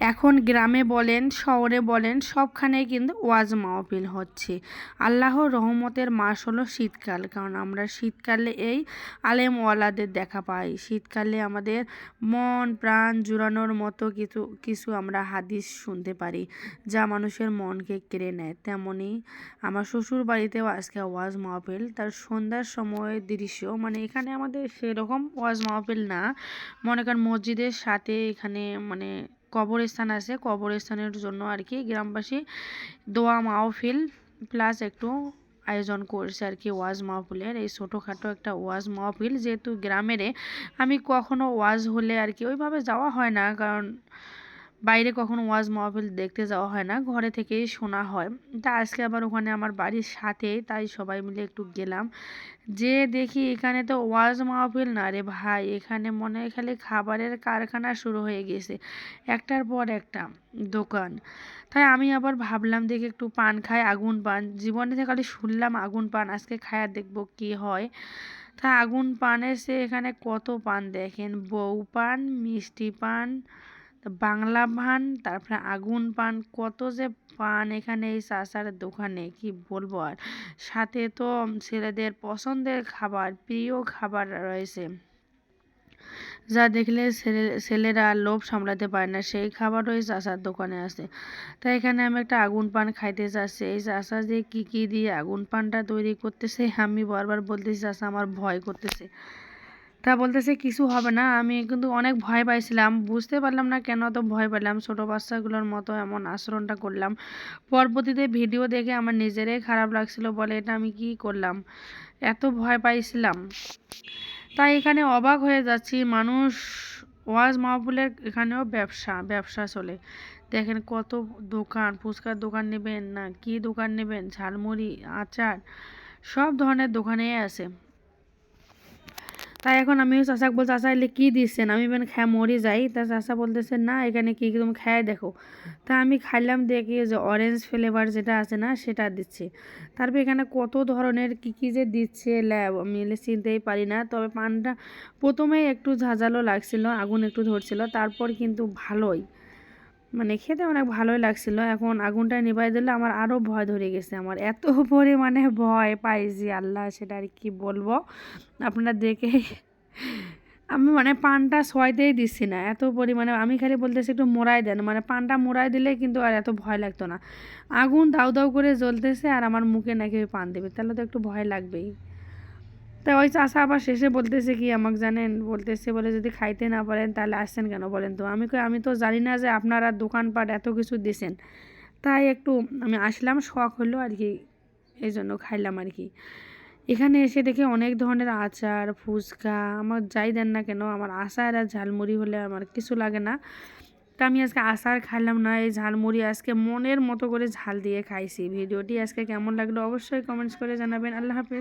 এখন গ্রামে বলেন, শহরে বলেন সবখানেই কিন্তু ওয়াজ মাহফিল হচ্ছে। আল্লাহর রহমতের মাস হলো শীতকাল, কারণ আমরা শীতকালে এই আলেম ওয়ালাদের দেখা পাই। শীতকালে আমাদের মন, প্রাণ জুড়ানোর মতো কিছু কিছু আমরা হাদিস শুনতে পারি, যা মানুষের মনকে কেড়ে নেয়। তেমনই আমার শ্বশুর বাড়িতেও আজকে ওয়াজ মাহফিল, তার সন্ধ্যার সময় দৃশ্য মানে এখানে আমাদের সেরকম ওয়াজ মাহফিল না। মনে করেন মসজিদের সাথে এখানে মানে কবরস্থান আছে, কবরস্থানের জন্য আর কি গ্রামবাসী দোয়া মাহফিল প্লাস একটু আয়োজন করছে আর কি ওয়াজ মাহফিলের। এই ছোটোখাটো একটা ওয়াজ মাহফিল যেহেতু গ্রামেরে, আমি কখনো ওয়াজ হলে আর কি ওইভাবে যাওয়া হয় না। কারণ বাইরে কখনো ওয়াজ মাহফিল দেখতে যাওয়া হয় না, ঘরে থেকেই শোনা হয়। তা আজকে আবার ওখানে আমার বাড়ির সাথে, তাই সবাই মিলে একটু গেলাম। যে দেখি এখানে তো ওয়াজ মাহফিল না রে ভাই, এখানে মনে হয় খালি খাবারের কারখানা শুরু হয়ে গেছে, একটার পর একটা দোকান। তাই আমি আবার ভাবলাম, দেখি একটু পান খাই, আগুন পান। জীবনে থেকে খালি শুনলাম আগুন পান, আজকে খায়া দেখব কি হয়। তা আগুন পানের সে এখানে কত পান দেখেন? বউ পান, মিষ্টি পান বাংলা পান, তারপরে আগুন পান, কত যে পান এখানে এই চাচার দোকানে, কি বলব আর? সাথে তো ছেলেদের পছন্দের খাবার, প্রিয় খাবার রয়েছে। যা দেখলে ছেলে, ছেলেরা লোভ সামলাতে পারে না, সেই খাবার ওই চাষার দোকানে আছে। তাই এখানে আমি একটা আগুন পান খাইতে চাচ্ছি এই চাষা যে কী কী দিয়ে আগুন পানটা তৈরি করতেছে, আমি বারবার বলতেছি, চাষা আমার ভয় করতেছে। তা বলতেছে কিছু হবে না। আমি কিন্তু অনেক ভয় পাইছিলাম। বুঝতে পারলাম না কেন তো ভয় পেলাম। ছোটো বাচ্চাগুলোর মতো এমন আচরণটা করলাম। পরবর্তীতে ভিডিও দেখে আমার নিজেরাই খারাপ লাগছিল বলে এটা আমি কি করলাম? এত ভয় পাইছিলাম। তাই এখানে অবাক হয়ে যাচ্ছি। মানুষ ওয়াজ মাহফুলের এখানেও ব্যবসা ব্যবসা চলে। দেখেন কত দোকান, ফুচকার দোকান নেবেন না, কি দোকান নেবেন? ঝালমুড়ি, আচার, সব ধরনের দোকানেই আছে। তাই এখন আমিও চাষাকে বলছি চাষা এলে কী দিচ্ছেন আমি মানে খায় মরে যাই। তা চাষা বলতেছে, না, এখানে কী তুমি খায় দেখো। তা আমি খাইলাম দেখি যে অরেঞ্জ ফ্লেভার যেটা আছে না, সেটা দিচ্ছে। তারপর এখানে কত ধরনের কী কী যে দিচ্ছে, ল্যাব আমি এলে চিনতেই পারি না। তবে পানটা প্রথমেই একটু ঝাঁঝালো লাগছিল, আগুন একটু ধরছিল। তারপর কিন্তু ভালোই। মানে খেতে অনেক ভালোই লাগছিল। এখন আগুনটা নিভাই দিলে আমার আরও ভয় ধরে গেছে আমার। এত পরিমাণে ভয় পাইছি আল্লাহ সেটা আর কি বলব? আপনারা দেখে আমি মানে পানটা সোয়াইতেই দিচ্ছি না। এত পরিমাণে আমি খালি বলতেছি একটু মোড়াই দেন। মানে পানটা মোড়াই দিলে কিন্তু আর এত ভয় লাগতো না। আগুন দাউ দাউ করে জ্বলতেছে আর আমার মুখে নাকি পান দেবে। তাহলে তো একটু ভয় লাগবেই। তা ওই চাষা আবার শেষে বলতেছে কি, আমাকে জানেন, বলতেছে বলে যদি খাইতে না পারেন তাহলে আসছেন কেন বলেন তো? আমি আমি তো জানি না যে আপনারা দোকানপাট এত কিছু দিছেন। তাই একটু আমি আসলাম, শখ হলো আর কি, এই জন্য খাইলাম আর কি। এখানে এসে দেখে অনেক ধরনের আচার, ফুচকা, আমার যাই দেন না কেন, আমার আচার আর ঝালমুড়ি হলে আমার কিছু লাগে না। তা আমি আজকে আচার খাইলাম না, এই ঝালমুড়ি আজকে মনের মতো করে ঝাল দিয়ে খাইছি। ভিডিওটি আজকে কেমন লাগল অবশ্যই কমেন্টস করে জানাবেন। আল্লাহ হাফেজ।